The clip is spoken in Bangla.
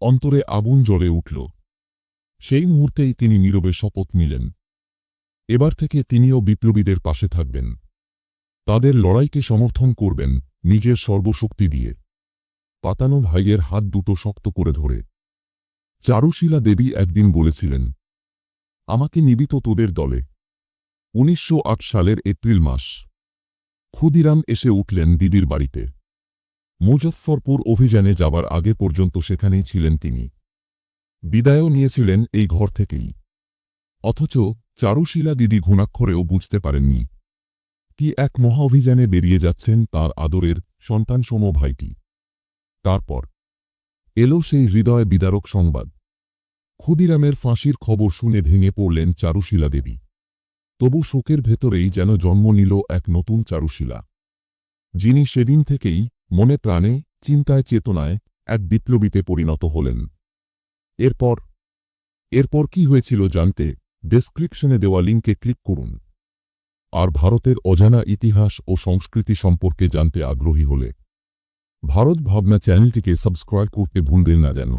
অন্তরে আগুন জ্বলে উঠল। সেই মুহূর্তেই তিনি নীরবে শপথ নিলেন। এবার থেকে তিনিও বিপ্লবীদের পাশে থাকবেন। তাদের লড়াইকে সমর্থন করবেন নিজের সর্বশক্তি দিয়ে। পাতানো ভাইয়ের হাত দুটো শক্ত করে ধরে। চারুশীলা দেবী একদিন বলেছিলেন, আমাকে নিবিত তোদের দলে। উনিশশো আট সালের এপ্রিল মাস। ক্ষুদিরাম এসে উঠলেন দিদির বাড়িতে। মুজফ্ফরপুর অভিযানে যাবার আগে পর্যন্ত সেখানেই ছিলেন তিনি। বিদায়ও নিয়েছিলেন এই ঘর থেকেই। অথচ চারুশীলা দিদি ঘুণাক্ষরেও বুঝতে পারেননি। কি এক মহা অভিযানে বেরিয়ে যাচ্ছেন তার আদরের সন্তানসম ভাইটি। তারপর এলো সেই হৃদয় বিদারক সংবাদ। ক্ষুদিরামের ফাঁসির খবর শুনে ভেঙে পড়লেন চারুশীলা দেবী। তবু শোকের ভেতরেই যেন জন্ম নিল এক নতুন চারুশীলা। যিনি সেদিন থেকেই মনে প্রাণে, চিন্তায় চেতনায় এক বিপ্লবীতে পরিণত হলেন। এরপর এরপর কি হয়েছিল জানতে ডেসক্রিপশনে দেওয়া লিঙ্কে ক্লিক করুন। আর ভারতের অজানা ইতিহাস ও সংস্কৃতি সম্পর্কে জানতে আগ্রহী হলে ভারত ভাবনা চ্যানেলটিকে সাবস্ক্রাইব করতে ভুলবেন না যেন।